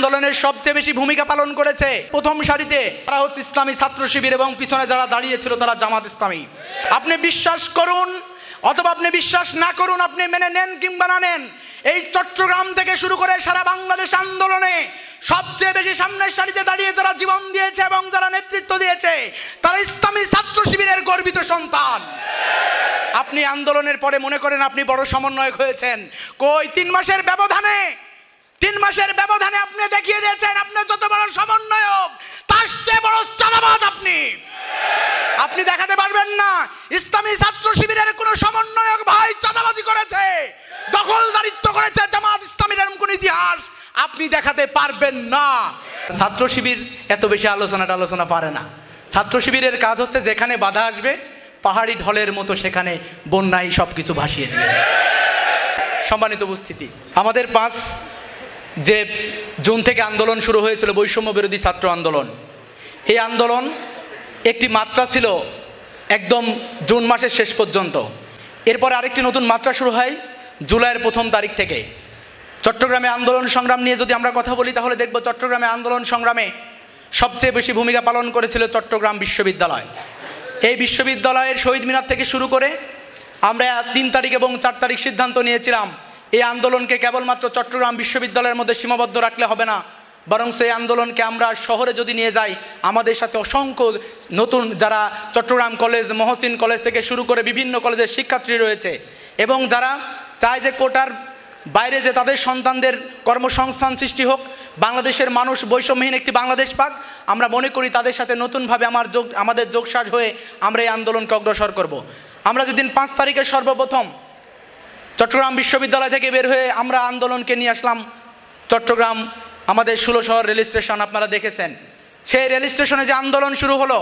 আন্দোলনের সবচেয়ে বেশি ভূমিকা পালন করেছে। প্রথম সারিতে তারা হচ্ছে ইসলামী ছাত্র শিবির এবং পিছনে যারা দাঁড়িয়েছিল তারা জামাত ইসলামী। আপনি বিশ্বাস করুন, অথবা আপনি বিশ্বাস না করুন, আপনি মেনে নেন কিংবা না নেন, এই চট্টগ্রাম থেকে শুরু করে সারা বাংলাদেশ আন্দোলনে সবচেয়ে বেশি সামনের সারিতে দাঁড়িয়ে যারা জীবন দিয়েছে এবং যারা নেতৃত্ব দিয়েছে, তারা ইসলামী ছাত্র শিবিরের গর্বিত সন্তান। আপনি আন্দোলনের পরে মনে করেন আপনি বড় সমন্বয়ক হয়েছেন। কই, তিন মাসের ব্যবধানে তিন মাসের ব্যবধানে আপনি দেখিয়ে দিয়েছেন, আপনি যত বড় সমন্বয়ক, তার চেয়ে আপনি। আপনি দেখাতে পারবেন না, ইসলামী ছাত্র শিবিরের কোন সমন্বয়ক ভাই চাঁদাবাজি করেছে, দখলদারিত্ব করেছে জামাত ইসলামীর এরকম কোন ইতিহাস আপনি দেখাতে পারবেন না। ছাত্র শিবির এত বেশি আলোচনাটা আলোচনা পারে না। ছাত্র শিবিরের কাজ হচ্ছে যেখানে বাধা আসবে, পাহাড়ি ঢলের মতো সেখানে বন্যায় সব কিছু ভাসিয়ে দেবে। সম্মানিত উপস্থিতি, আমাদের পাঁচ যে জুন থেকে আন্দোলন শুরু হয়েছিল, বৈষম্য বিরোধী ছাত্র আন্দোলন। এই আন্দোলন একটি মাত্রা ছিল একদম জুন মাসের শেষ পর্যন্ত। এরপর আরেকটি নতুন মাত্রা শুরু হয় জুলাইয়ের প্রথম তারিখ থেকে। চট্টগ্রামে আন্দোলন সংগ্রাম নিয়ে যদি আমরা কথা বলি, তাহলে দেখব চট্টগ্রামে আন্দোলন সংগ্রামে সবচেয়ে বেশি ভূমিকা পালন করেছিল চট্টগ্রাম বিশ্ববিদ্যালয়। এই বিশ্ববিদ্যালয়ের শহীদ মিনার থেকে শুরু করে আমরা তিন তারিখ এবং চার তারিখ সিদ্ধান্ত নিয়েছিলাম এই আন্দোলনকে কেবলমাত্র চট্টগ্রাম বিশ্ববিদ্যালয়ের মধ্যে সীমাবদ্ধ রাখলে হবে না বরং সেই আন্দোলনকে আমরা শহরে যদি নিয়ে যাই, আমাদের সাথে অসংখ্য নতুন যারা চট্টগ্রাম কলেজ, মহসিন কলেজ থেকে শুরু করে বিভিন্ন কলেজের শিক্ষার্থী রয়েছে এবং যারা চায় যে কোটার বাইরে যে তাদের সন্তানদের কর্মসংস্থান সৃষ্টি হোক, বাংলাদেশের মানুষ বৈষম্যহীন একটি বাংলাদেশ পাক, আমরা মনে করি তাদের সাথে নতুনভাবে আমার যোগ, আমাদের যোগসাজ হয়ে আমরা এই আন্দোলনকে অগ্রসর করব। আমরা যেদিন পাঁচ তারিখে সর্বপ্রথম চট্টগ্রাম বিশ্ববিদ্যালয় থেকে বের হয়ে আমরা আন্দোলনকে নিয়ে আসলাম। চট্টগ্রাম আমাদের ষোলোশহর রেল স্টেশন আপনারা দেখেছেন। সেই রেল স্টেশনে যে আন্দোলন শুরু হলো,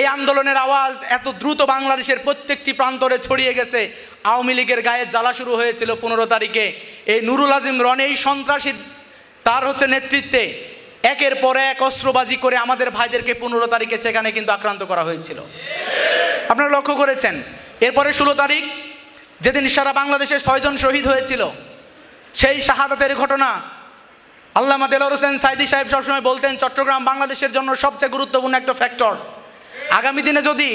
এই আন্দোলনের আওয়াজ এত দ্রুত বাংলাদেশের প্রত্যেকটি প্রান্তরে ছড়িয়ে গেছে। আওয়ামী লীগের গায়ে জ্বালা শুরু হয়েছিল পনেরো তারিখে। এই নুরুল আজিম রন, এই সন্ত্রাসী, তার হচ্ছে নেতৃত্বে একের পর এক অস্ত্রবাজি করে আমাদের ভাইদেরকে পনেরো তারিখে সেখানে কিন্তু আক্রান্ত করা হয়েছিল। আপনারা লক্ষ্য করেছেন, এরপরে ষোলো তারিখ যেদিন সারা বাংলাদেশে ছয়জন শহীদ হয়েছিল, সেই শাহাদাতের ঘটনা আল্লামা দেলোর হোসেন সাইদি সাহেব সবসময় বলতেন, চট্টগ্রাম বাংলাদেশের জন্য সবচেয়ে গুরুত্বপূর্ণ একটা ফ্যাক্টর আগামী দিনে যদি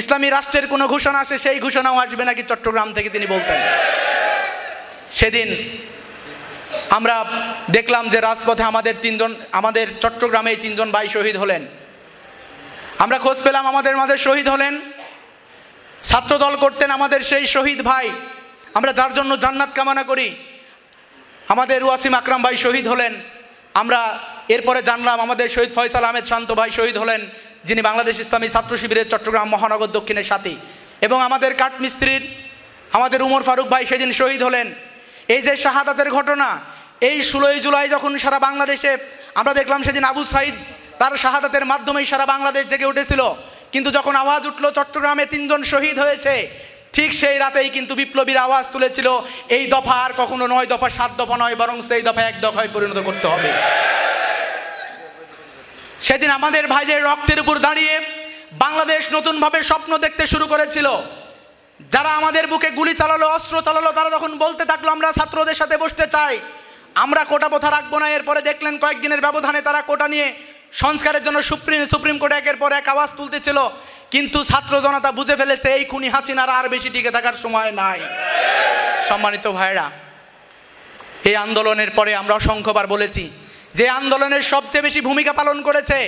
ইসলামী রাষ্ট্রের কোনো ঘোষণা আসে, সেই ঘোষণাও আসবে নাকি চট্টগ্রাম থেকে তিনি বলতেন। সেদিন আমরা দেখলাম যে রাজপথে আমাদের তিনজন, আমাদের চট্টগ্রামে তিনজন ভাই শহীদ হলেন। আমরা খোঁজ পেলাম আমাদের মাঝে শহীদ হলেন ছাত্রদল করতেন আমাদের সেই শহীদ ভাই। আমরা যার জন্য জান্নাত কামনা করি। আমাদের ওয়াসিম আকরাম ভাই শহীদ হলেন। আমরা এরপরে জানলাম আমাদের শহীদ ফয়সাল আহমেদ শান্ত ভাই শহীদ হলেন, যিনি বাংলাদেশ ইসলামী ছাত্র শিবিরের চট্টগ্রাম মহানগর দক্ষিণের সাথী। এবং আমাদের কাঠমিস্ত্রির, আমাদের উমর ফারুক ভাই সেদিন শহীদ হলেন। এই যে শাহাদাতের ঘটনা, এই ষোলোই জুলাই যখন সারা বাংলাদেশে, আমরা দেখলাম সেদিন আবু সাইদ তার শাহাদাতের মাধ্যমেই সারা বাংলাদেশ জেগে উঠেছিল। কিন্তু যখন আওয়াজ উঠল, চট্টগ্রামে তিনজন শহীদ হয়েছে, ঠিক সেই রাতেই কিন্তু বিপ্লবীর আওয়াজ তুলেছিল, এই দফা আর কখনো নয় দফা, সাত দফা নয়, বরং সেই দফা এক দফায় পরিণত করতে হবে। সেদিন আমাদের ভাইদের রক্তের উপর দাঁড়িয়ে বাংলাদেশ নতুনভাবে স্বপ্ন দেখতে শুরু করেছিল। যারা আমাদের বুকে গুলি চালালো, অস্ত্র চালালো, তারা যখন বলতে থাকল, আমরা ছাত্রদের সাথে বসতে চাই, আমরা কোটা প্রথা রাখব না। এরপরে দেখলেন কয়েকদিনের ব্যবধানে তারা কোটা নিয়ে সংস্কারের জন্য সুপ্রিম সুপ্রিম কোর্টে একের পর এক আওয়াজ তুলতেছিল। কিন্তু ছাত্র জনতা বুঝে ফেলেছে, এই খুনি হাসিনার আর বেশি টিকে থাকার সময় নাই। সম্মানিত ভাইরা এই আন্দোলনের পরে আমরা অসংখ্যবার বলেছি, যে আন্দোলনের সবচেয়ে বেশি ভূমিকা পালন করেছে,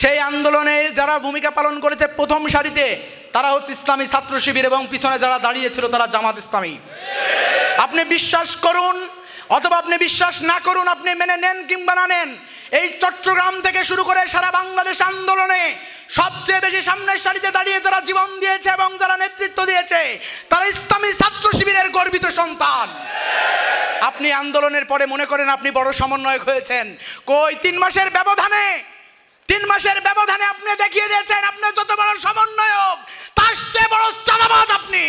সেই আন্দোলনে যারা ভূমিকা পালন করেছে প্রথম সারিতে, তারা হচ্ছে ইসলামী ছাত্র শিবির এবং পিছনে যারা দাঁড়িয়েছিল, তারা জামাত ইসলামী। আপনি বিশ্বাস করুন, অথবা আপনি বিশ্বাস না করুন, আপনি মেনে নেন কিংবা না নেন এই চট্টগ্রাম থেকে শুরু করে সারা বাংলাদেশ আন্দোলনে সবচেয়ে বেশি সামনের সারিতে দাঁড়িয়ে যারা জীবন দিয়েছে এবং যারা নেতৃত্ব দিয়েছে, তারা ইসলামী ছাত্র শিবিরের গর্বিত সন্তান। আপনি আন্দোলনের পরে মনে করেন আপনি বড় সমন্বয়ক হয়েছেন। কই, তিন মাসের ব্যবধানে, তিন মাসের ব্যবধানে আপনি দেখিয়ে দিয়েছেন আপনি যত বড় সমন্বয়ক, তার চেয়ে বড় চালাবাজ আপনি।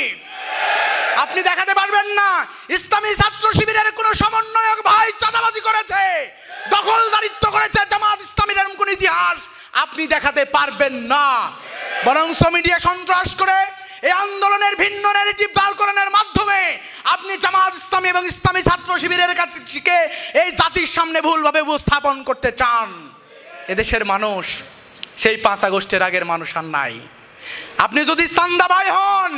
আপনি দেখাতে পারবেন না, ইসলামী ছাত্র শিবিরের কোন সমন্বয়ক ভাই চাঁদাবাজি করেছে দখলদারিত্ব করেছে জামাত ইসলামীর এরকম কোন ইতিহাস আপনি দেখাতে পারবেন না। বরং মিডিয়া সন্ত্রাস করে এই আন্দোলনের ভিন্ন ন্যারেটিভ দাঁড় মাধ্যমে আপনি জামাত ইসলামী এবং ইসলামী ছাত্র শিবিরের কাছে এই জাতির সামনে ভুলভাবে উপস্থাপন করতে চান। এদেশের মানুষ সেই পাঁচ আগস্টের আগের মানুষ আর নাই। আপনি যদি চান্দাবাই হন,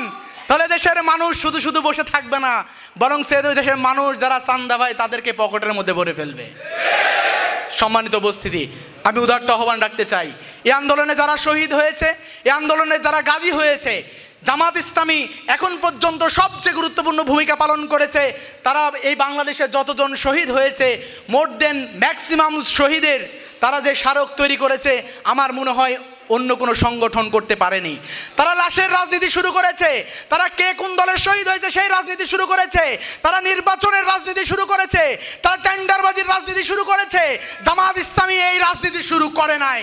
তাহলে দেশের মানুষ শুধু শুধু বসে থাকবে না, বরং সে দেশের মানুষ যারা চান্দাবাই তাদেরকে পকেটের মধ্যে ভরে ফেলবে। সম্মানিত উপস্থিতি, আমি উদারটা আহ্বান রাখতে চাই। এই আন্দোলনে যারা শহীদ হয়েছে, এই আন্দোলনে যারা গাজী হয়েছে, জামাত ইসলামী এখন পর্যন্ত সবচেয়ে গুরুত্বপূর্ণ ভূমিকা পালন করেছে। তারা এই বাংলাদেশে যতজন শহীদ হয়েছে, মোর দেন ম্যাক্সিমাম শহীদের, তারা যে স্মারক তৈরি করেছে, আমার মনে হয় অন্য কোনো সংগঠন করতে পারেনি। তারা লাশের রাজনীতি শুরু করেছে। তারা কে কোন দলের শহীদ হয়েছে সেই রাজনীতি শুরু করেছে। তারা নির্বাচনের রাজনীতি শুরু করেছে। তারা টেন্ডারবাজির রাজনীতি শুরু করেছে। জামাত ইসলামী এই রাজনীতি শুরু করে নাই।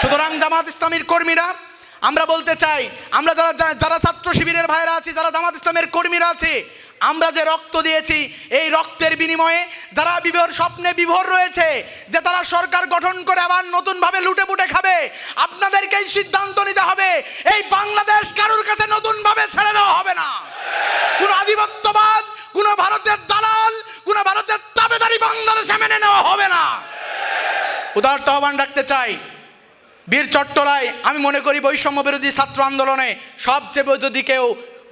সুতরাং জামাত ইসলামীর কর্মীরা, আমরা বলতে চাই, আমরা যারা যারা ছাত্র শিবিরের ভাইরা আছি, যারা জামাত ইসলামের কর্মীরা আছি আমরা যে রক্ত দিয়েছি, এই রক্তের বিনিময়ে যারা বিভোর স্বপ্নে বিভোর রয়েছে, যে তারা সরকার গঠন করে আবার নতুনভাবে লুটে পুটে খাবে, আপনাদেরকেই সিদ্ধান্ত নিতে হবে, এই বাংলাদেশ কারোর কাছে নতুনভাবে ছেড়ে দেওয়া হবে না। কোন আধিপত্যবাদ, কোন ভারতের দালাল, কোন ভারতের দাবেদারি বাংলাদেশে মেনে নেওয়া হবে না। উদারত আহ্বান রাখতে চাই। বীর চট্টরায়, আমি মনে করি বৈষম্য বিরোধী ছাত্র আন্দোলনে সবচেয়ে যদি কেউ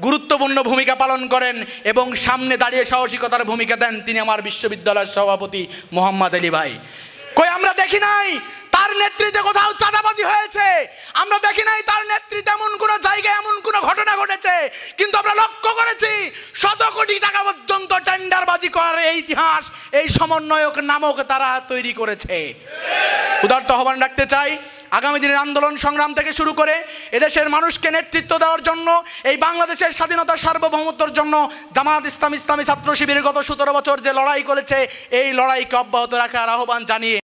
গুরুত্বপূর্ণ ভূমিকা পালন করেন এবং সামনে দাঁড়িয়ে সাহসিকতার ভূমিকা দেন তিনি আমার বিশ্ববিদ্যালয়ের সভাপতি মোহাম্মদ আলী ভাই। কই, আমরা দেখি নাই? তার নেতৃত্বে কোথাও চাঁদাবাজি হয়েছে। আমরা দেখি নাই তার নেতৃত্বে এমন কোনো জায়গায় এমন কোনো ঘটনা ঘটেছে। কিন্তু আমরা লক্ষ্য করেছি, শত কোটি টাকা পর্যন্ত টেন্ডারবাজি করার এই ইতিহাস, এই সমন্বয়ক নামক তারা তৈরি করেছে। উদার্ত আহ্বান রাখতে চাই, আগামী দিনের আন্দোলন সংগ্রাম থেকে শুরু করে এদেশের মানুষকে নেতৃত্ব দেওয়ার জন্য, এই বাংলাদেশের স্বাধীনতা সার্বভৌমত্বর জন্য জামাত ইসলাম ইসলামী ছাত্র শিবিরের গত সতেরো বছর যে লড়াই করেছে, এই লড়াইকে অব্যাহত রাখার আহ্বান জানিয়ে